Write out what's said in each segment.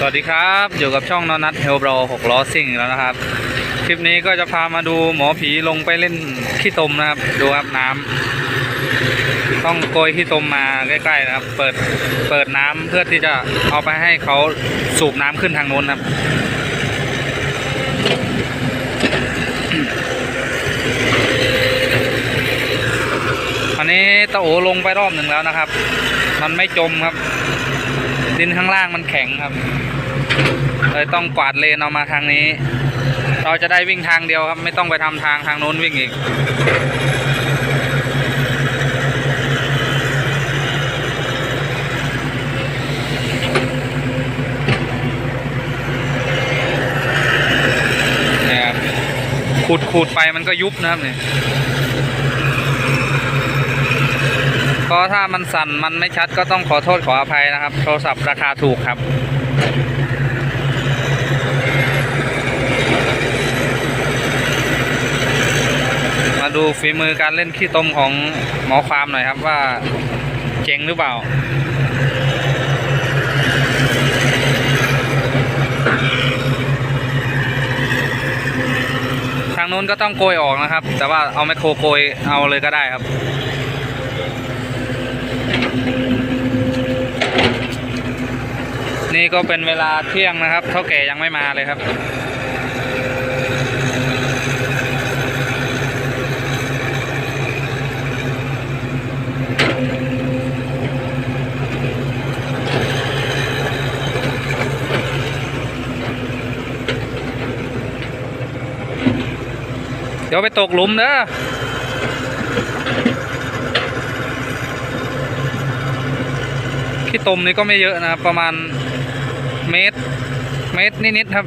สวัสดีครับ อยู่กับช่องนอนัทเฮลโบรหกล้อซิ่งแล้วนะครับ คลิปนี้ก็จะพามาดูหมอผีลงไปเล่นขี้ตมนะครับ ดูครับน้ำต้องโกยขี้ตมมาใกล้ๆนะครับ เปิดเปิดน้ำเพื่อที่จะเอาไปให้เขาสูบน้ำขึ้นทางโน้นนะครับอันนี้ตะโอลงไปรอบหนึ่งแล้วนะครับ มันไม่จมครับดินข้างล่างมันแข็งครับ เลยต้องกวาดเลนเอามาทางนี้ เราจะได้วิ่งทางเดียวครับไม่ต้องไปทำทางทางโน้นวิ่งอีกนะครับขูดขูดไปมันก็ยุบนะครับเนี่ยก็ถ้ามันสั่นมันไม่ชัดก็ต้องขอโทษขออภัยนะครับ โทรศัพท์ราคาถูกครับ ดูฝีมือการเล่นขี้ตมของหมอความหน่อยครับว่าเจ๋งหรือเปล่าทางนู้นก็ต้องโกยออกนะครับ แต่ว่าเอาไมคโครโกยเอาเลยก็ได้ครับ นี่ก็เป็นเวลาเที่ยงนะครับ เท่าแก่ยังไม่มาเลยครับ เดี๋ยวไปตกหลุมนะขี้ตมนี่ก็ไม่เยอะนะประมาณเมตร เมตรนิดๆครับ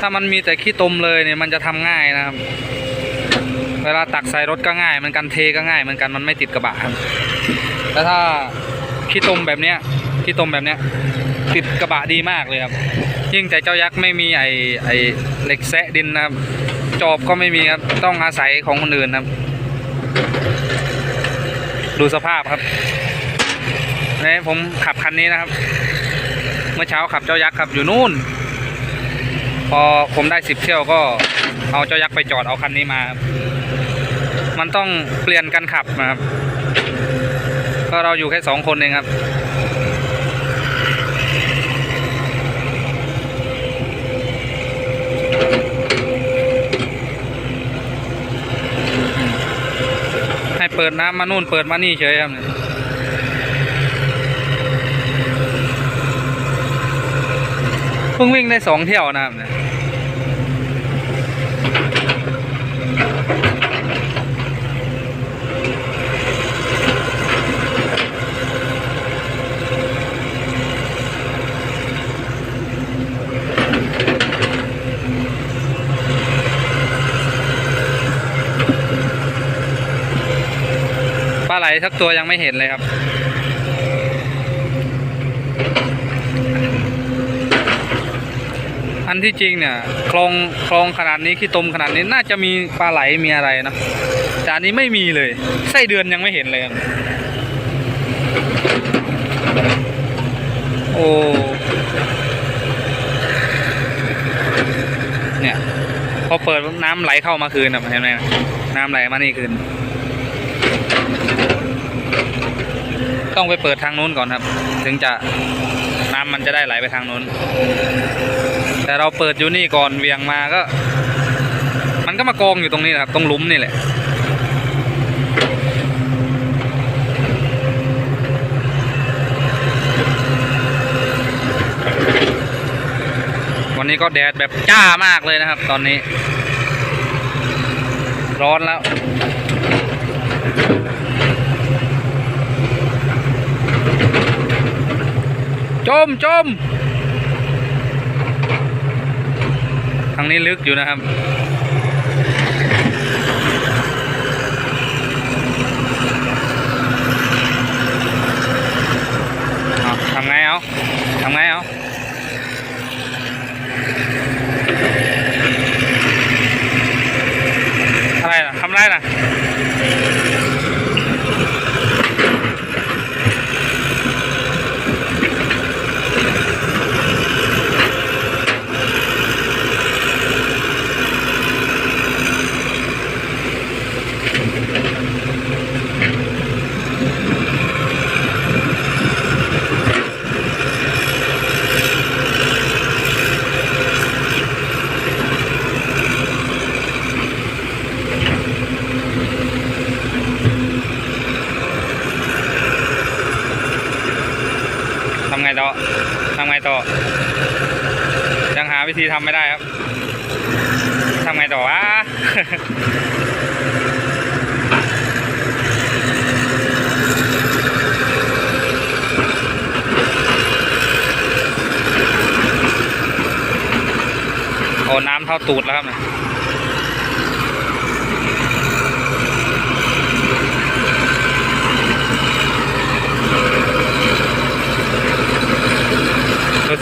ถ้ามันมีแต่ขี้ตมเลยเนี่ยมันจะทำง่ายนะครับ เวลาตักใส่รถก็ง่ายมือนกันเทก็ง่ายเหมือนกันมันไม่ติดกระบะครับแต่ถ้าขี้ตมแบบเนี้ยขี้ตมแบบเนี้ยติดกระบะดีมากเลยครับ ยิ่งแต่เจ้ายักษ์ไม่มีไอไอเหล็กแซะดินนะครับ จอบก็ไม่มีครับต้องอาศัยของคนอื่นครับ ดูสภาพครับนี่ผมขับคันนี้นะครับ เมื่อเช้าขับเจ้ายักษ์ครับอยู่นู่น พอผมได้สิบเที่ยวก็เอาเจ้ายักษ์ไปจอดเอาคันนี้มาครับมันต้องเปลี่ยนกันขับนะครับ ก็เราอยู่แค่สองคนเองครับให้เปิดน้ำมานู่นเปิดมานี่เฉยครับเนี่ยเพิ่งวิ่งได้สองเที่ยวนะครับเนี่ย สักตัวยังไม่เห็นเลยครับ อันที่จริงเนี่ยคลองคลองขนาดนี้ขี้ตมขนาดนี้น่าจะมีปลาไหลมีอะไรนะแต่อันนี้ไม่มีเลยไส้เดือนยังไม่เห็นเลยครับโอ้เนี่ยพอเปิดน้ำไหลเข้ามาคืนนะเห็นไหมน้ำไหลมานี่คืน ต้องไปเปิดทางนู้นก่อนครับ ถึงจะน้ำมันจะได้ไหลไปทางนู้น แต่เราเปิดอยู่นี่ก่อนเวียงมาก็ มันก็มากองอยู่ตรงนี้แหละครับ ตรงลุมนี่แหละวันนี้ก็แดดแบบจ้ามากเลยนะครับ ตอนนี้ ร้อนแล้ว จมจมทางนี้ลึกอยู่นะครับ ทำไงเอาทำไงเอาอะไรล่ะทำไรล่ะ ต่อ ยังหาวิธีทำไม่ได้ครับทำไงต่อวะโอ้น้ำเท่าตูดแล้วครับเนี่ย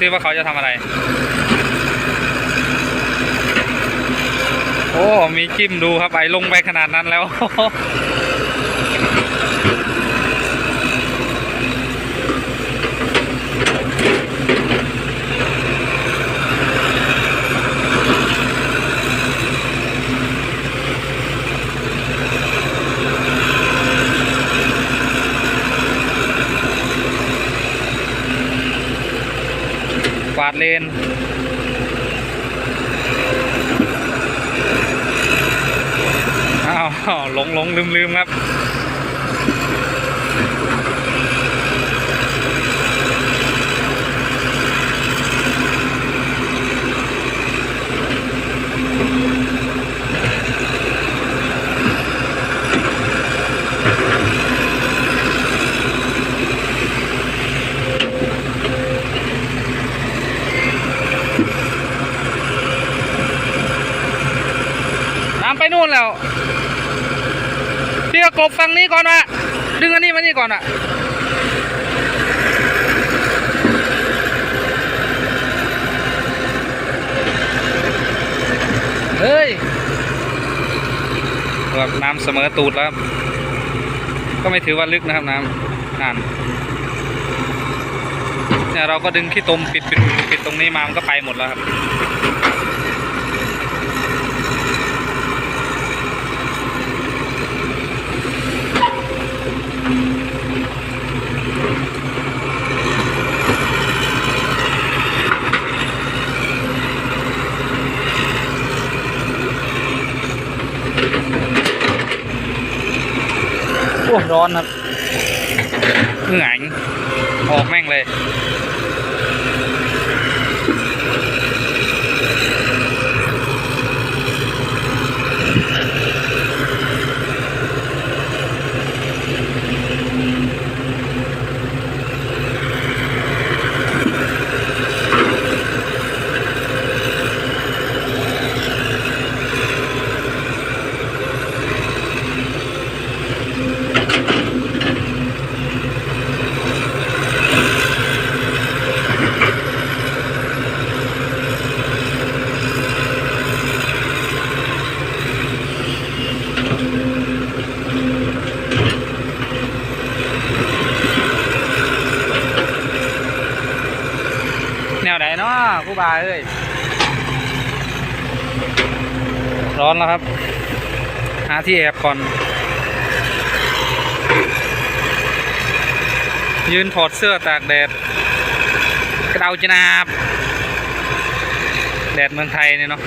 ซิว่าเขาจะทำอะไร โอ้ มีจิ้มดูครับไอลงไปขนาดนั้นแล้ว กวาดเลน อ้าว หลงลืมลืมครับ น้ำไปนู่นแล้ว กบฝั่งนี้ก่อนวะดึงอันนี้มานี่ก่อนอะเฮ้ยแบบน้ำเสมอตูดแล้ว ก็ไม่ถือว่าลึกนะครับน้ำนั่นเนี่ยเราก็ดึงขี้ตมปิดปิดปิดตรงนี้มามันก็ไปหมดแล้วครับ โอ้อนครับเหงายออกแม่งเลย แนวไหนเนาะผู้บาเอ้ยร้อนแล้วครับ หาที่แอบก่อน ยืนถอดเสื้อตากแดดกระเดาจนาบ แดดเมืองไทยเนี่ยเนาะ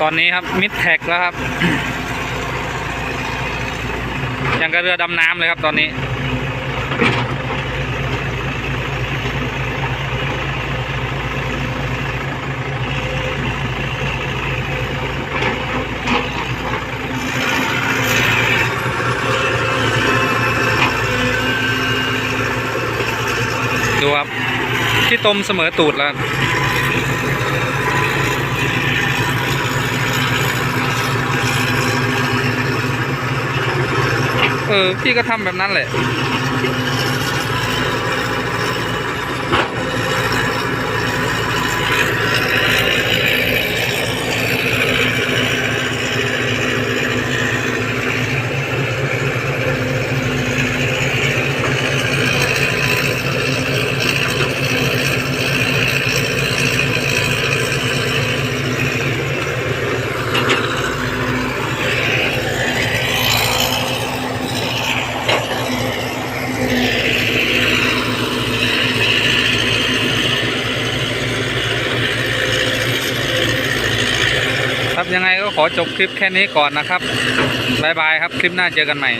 ตอนนี้ครับมิดแท็กแล้วครับ ยังกระเรือดำน้ำเลยครับตอนนี้ ดูครับที่ต้มเสมอตูดแล้ว เออพี่ก็ทำแบบนั้นแหละ ขอจบคลิปแค่นี้ก่อนนะครับบายบายครับ คลิปหน้าเจอกันใหม่